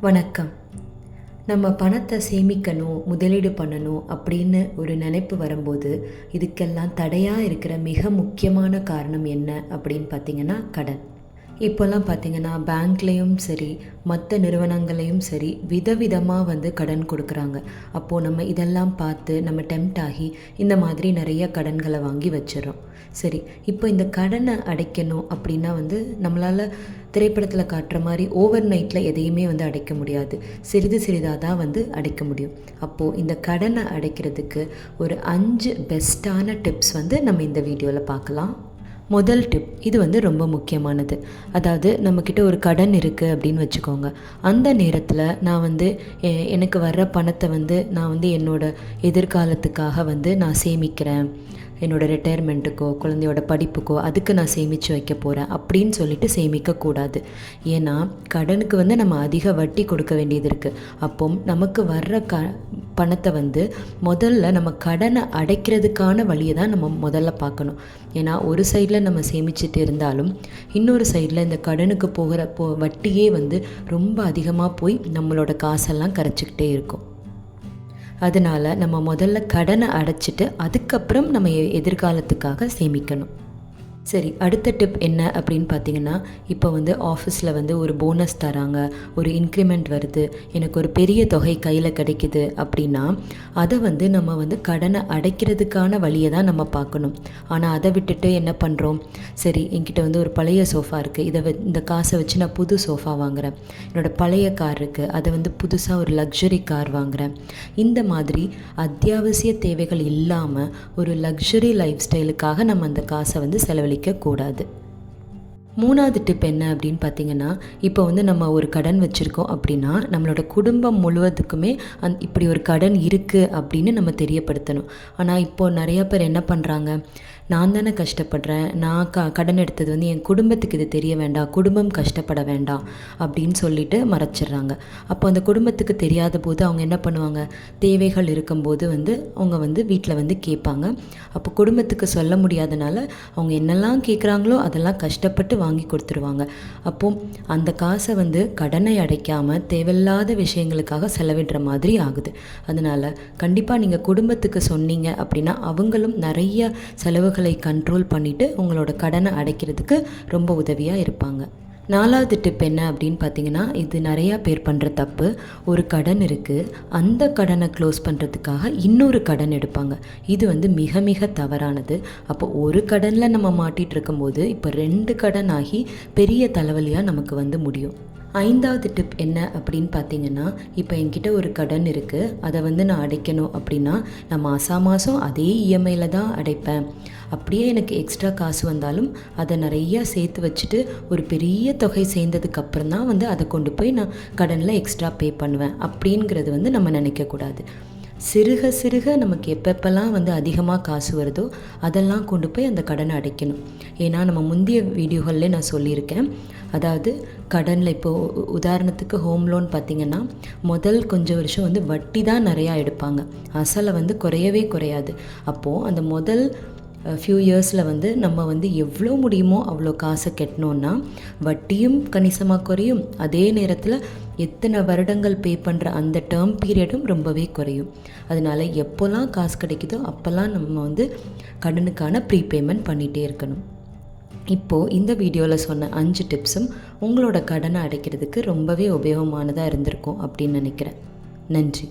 வணக்கம். நம்ம பணத்தை சேமிக்கணும் முதலீடு பண்ணணும் அப்படின்னு ஒரு நினைப்பு வரும்போது இதுக்கெல்லாம் தடையாக இருக்கிற மிக முக்கியமான காரணம் என்ன அப்படின்னு பார்த்தீங்கன்னா கடன். இப்போல்லாம் பார்த்தீங்கன்னா பேங்க்லேயும் சரி மற்ற நிறுவனங்களையும் சரி விதவிதமாக வந்து கடன் கொடுக்குறாங்க. அப்போது நம்ம இதெல்லாம் பார்த்து நம்ம டெம்ட் ஆகி இந்த மாதிரி நிறைய கடன்களை வாங்கி வச்சிடறோம். சரி இப்போ இந்த கடனை அடைக்கணும் அப்படின்னா வந்து நம்மளால் திரைப்படத்தில் காட்டுற மாதிரி ஓவர் நைட்டில் எதையுமே வந்து அடைக்க முடியாது. சிறிது சிறிதாக தான் வந்து அடைக்க முடியும். அப்போது இந்த கடனை அடைக்கிறதுக்கு ஒரு அஞ்சு பெஸ்ட்டான டிப்ஸ் வந்து நம்ம இந்த வீடியோவில் பார்க்கலாம். முதல் டிப் இது வந்து ரொம்ப முக்கியமானது. அதாவது நம்மக்கிட்ட ஒரு கடன் இருக்குது அப்படின்னு வச்சுக்கோங்க. அந்த நேரத்தில் நான் வந்து எ- எனக்கு வர்ற பணத்தை வந்து நான் வந்து என்னோட எதிர்காலத்துக்காக வந்து நான் சேமிக்கிறேன். என்னோட ரிட்டையர்மெண்ட்டுக்கோ குழந்தையோட படிப்புக்கோ அதுக்கு நான் சேமித்து வைக்க போகிறேன் அப்படின்னு சொல்லிட்டு சேமிக்கக்கூடாது ஏன்னா கடனுக்கு வந்து நம்ம அதிக வட்டி கொடுக்க வேண்டியது இருக்குது அப்போ நமக்கு வர்ற க பணத்தை வந்து முதல்ல நம்ம கடனை அடைக்கிறதுக்கான வழியை தான் நம்ம முதல்ல பார்க்கணும். ஏன்னா ஒரு சைடில் நம்ம சேமிச்சிட்டு இருந்தாலும் இன்னொரு சைடில் இந்த கடனுக்கு போகிற போ வட்டியே வந்து ரொம்ப அதிகமாக போய் நம்மளோட காசெல்லாம் கரைச்சிக்கிட்டே இருக்கும். அதனால் நம்ம முதல்ல கடனை அடைச்சிட்டு அதுக்கப்புறம் நம்ம எதிர்காலத்துக்காக சேமிக்கணும். சரி அடுத்த டிப் என்ன அப்படின்னு பார்த்தீங்கன்னா இப்போ வந்து ஆஃபீஸில் வந்து ஒரு போனஸ் தராங்க ஒரு இன்க்ரிமெண்ட் வருது எனக்கு ஒரு பெரிய தொகை கையில் கிடைக்குது அப்படின்னா அதை வந்து நம்ம வந்து கடனை அடைக்கிறதுக்கான வழியை தான் நம்ம பார்க்கணும். ஆனால் அதை விட்டுட்டு என்ன பண்ணுறோம் சரி என்கிட்ட வந்து ஒரு பழைய சோஃபா இருக்குது இதை வ- இந்த காசை வச்சு நான் புது சோஃபா வாங்குகிறேன் என்னோட பழைய கார் இருக்குது அதை வந்து புதுசாக ஒரு லக்ஸரி கார் வாங்குகிறேன் இந்த மாதிரி அத்தியாவசிய தேவைகள் இல்லாமல் ஒரு லக்ஸரி லைஃப் ஸ்டைலுக்காக நம்ம அந்த காசை வந்து செலவழி கூடாது மூணாவது டிப் என்ன அப்படின்னு பார்த்தீங்கன்னா இப்போ வந்து நம்ம ஒரு கடன் வச்சுருக்கோம் அப்படின்னா நம்மளோட குடும்பம் முழுவதுக்குமே அந் இப்படி ஒரு கடன் இருக்குது அப்படின்னு நம்ம தெரியப்படுத்தணும். ஆனால் இப்போ நிறைய பேர் என்ன பண்ணுறாங்க நான் தானே கஷ்டப்படுறேன். நான் க கடன் எடுத்தது வந்து என் குடும்பத்துக்கு இது தெரிய வேண்டாம். குடும்பம் கஷ்டப்பட வேண்டாம். அப்படின்னு சொல்லிட்டு மறைச்சிடுறாங்க. அப்போ அந்த குடும்பத்துக்கு தெரியாத போது அவங்க என்ன பண்ணுவாங்க? தேவைகள் இருக்கும்போது வந்து அவங்க வந்து வீட்டில் வந்து கேட்பாங்க. அப்போ குடும்பத்துக்கு சொல்ல முடியாதனால அவங்க என்னெல்லாம் கேட்குறாங்களோ அதெல்லாம் கஷ்டப்பட்டு வாங்கி கொடுத்துருவாங்க. அப்போ அந்த காசை வந்து கடனை அடைக்காமல் தேவையில்லாத விஷயங்களுக்காக செலவிடுற மாதிரி ஆகுது. அதனால் கண்டிப்பாக நீங்கள் குடும்பத்துக்கு சொன்னீங்க அப்படின்னா அவங்களும் நிறைய செலவு செலவுகளை கண்ட்ரோல் பண்ணிவிட்டு உங்களோட கடனை அடைக்கிறதுக்கு ரொம்ப உதவியாக இருப்பாங்க. நாலாவது டிப் என்ன அப்படின்னு பார்த்தீங்கன்னா இது நிறையா பேர் பண்ணுற தப்பு. ஒரு கடன் இருக்குது அந்த கடனை க்ளோஸ் பண்ணுறதுக்காக இன்னொரு கடன் எடுப்பாங்க. இது வந்து மிக மிக தவறானது. அப்போ ஒரு கடனில் நம்ம மாட்டிகிட்டு இருக்கும்போது இப்போ ரெண்டு கடன் ஆகி பெரிய தலைவலியாக நமக்கு வந்து முடியும். ஐந்தாவது டிப் என்ன அப்படின்னு பார்த்தீங்கன்னா இப்போ என்கிட்ட ஒரு கடன் இருக்குது அதை வந்து நான் அடைக்கணும் அப்படின்னா நான் மாதம் மாதம் அதே இஎம்ஐயில் தான் அடைப்பேன். அப்படியே எனக்கு எக்ஸ்ட்ரா காசு வந்தாலும் அதை நிறையா சேர்த்து வச்சுட்டு ஒரு பெரிய தொகை சேர்ந்ததுக்கப்புறம் தான் வந்து அதை கொண்டு போய் நான் கடனில் எக்ஸ்ட்ரா பே பண்ணுவேன். அப்படிங்கிறது வந்து நம்ம நினைக்கக்கூடாது சிறுக சிறுக நமக்கு எப்பப்பெல்லாம் வந்து அதிகமாக காசு வருதோ அதெல்லாம் கொண்டு போய் அந்த கடனை அடைக்கணும். ஏன்னா நம்ம முந்தைய வீடியோகள்லேயே நான் சொல்லியிருக்கேன். அதாவது கடனில் இப்போது உதாரணத்துக்கு ஹோம் லோன் பார்த்திங்கன்னா முதல் கொஞ்சம் வருஷம் வந்து வட்டி தான் நிறையா எடுப்பாங்க. அசலை வந்து குறையவே குறையாது. அப்போது அந்த முதல் ஃபியூ இயர்ஸில் வந்து நம்ம வந்து எவ்வளோ முடியுமோ அவ்வளோ காசை கட்டணும்னா வட்டியும் கணிசமாக குறையும். அதே நேரத்தில் எத்தனை வருடங்கள் பே பண்ணுற அந்த டேர்ம் பீரியடும் ரொம்பவே குறையும். அதனால் எப்போல்லாம் காசு கிடைக்குதோ அப்போல்லாம் நம்ம வந்து கடனுக்கான ப்ரீபேமெண்ட் பண்ணிகிட்டே இருக்கணும். இப்போது இந்த வீடியோவில் சொன்ன அஞ்சு டிப்ஸும் உங்களோட கடனை அடைக்கிறதுக்கு ரொம்பவே உபயோகமானதாக இருந்திருக்கும் அப்படின்னு நினைக்கிறேன். நன்றி.